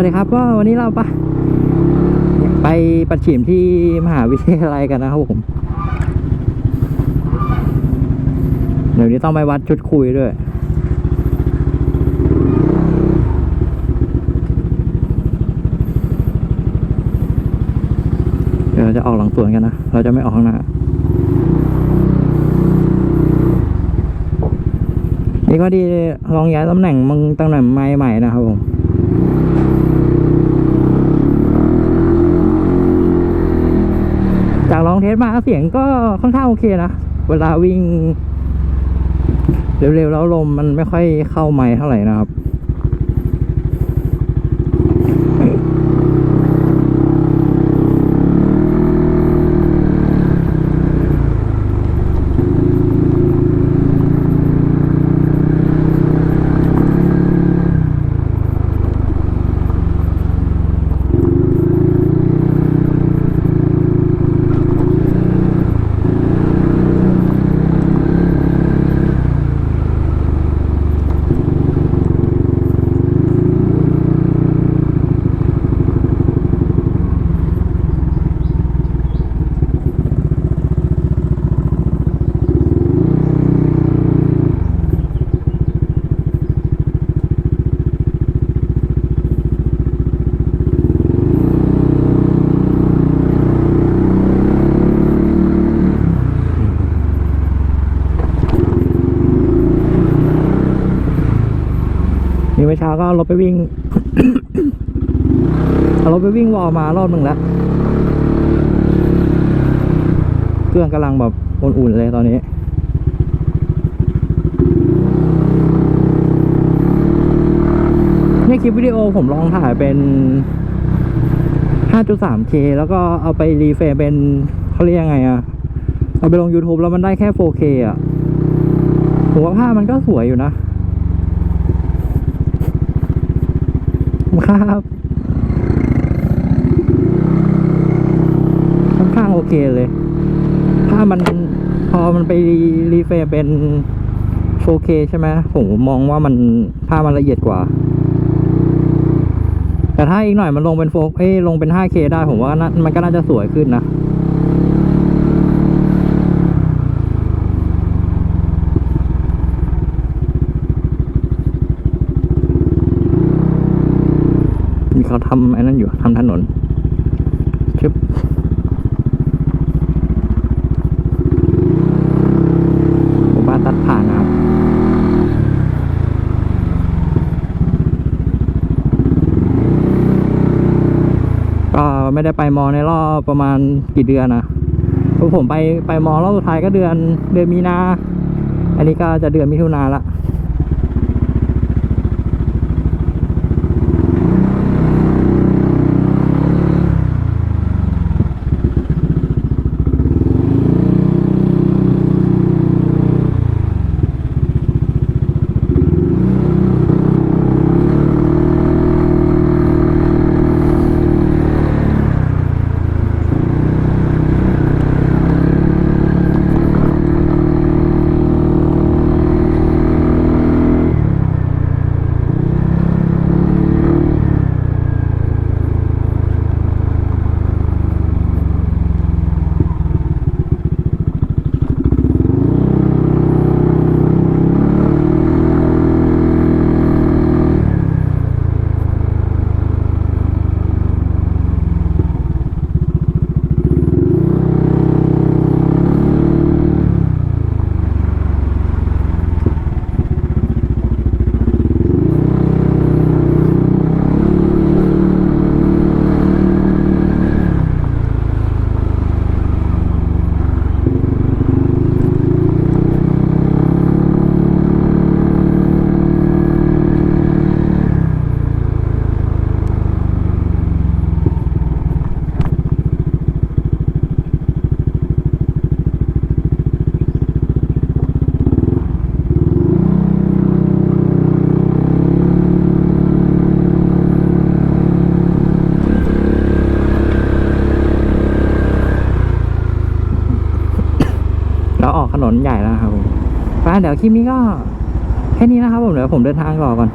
วัสดีครับก็วันนี้เราไปไปปัดฉิมที่มหาวิทยาลัยกันนะครับผมเดี๋ยวนี้ต้องไปวัดชุดคุยด้วยเดี๋ยวเราจะออกหลังสวนกันนะ เราจะไม่ออกข้างหน้านี่ก็ดีลองย้ายตำแหน่งมึงตำแหน่งใหม่ๆนะครับผม จากลองเทสมาเสียงก็ค่อนข้างโอเคนะ เวลาวิ่ง เร็วๆแล้วลมมันไม่ค่อยเข้าไม้เท่าไหร่นะครับ นี่ เมื่อเช้าก็รถไปวิ่งเอารถไปวิ่งวอลมารอบหนึ่งแล้ว เครื่องกำลังแบบอุ่นๆเลยตอนนี้ในคลิปวิดีโอผมลองถ่ายเป็น 5.3K แล้วก็เอาไปรีเฟรเป็นเขาเรียกยังไงอะเอาไปลง YouTube แล้วมันได้แค่ 4K อะผมว่าภาพมันก็สวยอยู่นะ ครับค่อนข้างโอเคเลย ถ้ามันพอมันไปรีเฟรเป็น 4K ใช่ไหมผมมองว่ามันภาพมันละเอียดกว่า แต่ถ้าอีกหน่อยมันลงเป็นโฟกเอ้ลงเป็น 5K ได้ผมว่าน่ามันก็น่าจะสวยขึ้นนะ มีเขา ทำไอ้นั่นอยู่ทำถนนชึบหมู่บ้านตัดผ่านนะครับก็ไม่ได้ไปมอในรอบประมาณกี่เดือนนะเพราะผมไปไปมอรอบสุดท้ายก็เดือนเดือนมีนา อันนี้ก็จะเดือนมิถุนาละ นนใหญ่แล้วครับผมไปเดี๋ยวคลิปนี้ก็แค่นี้นะครับผมเดี๋ยวผมเดินทางต่อก่อน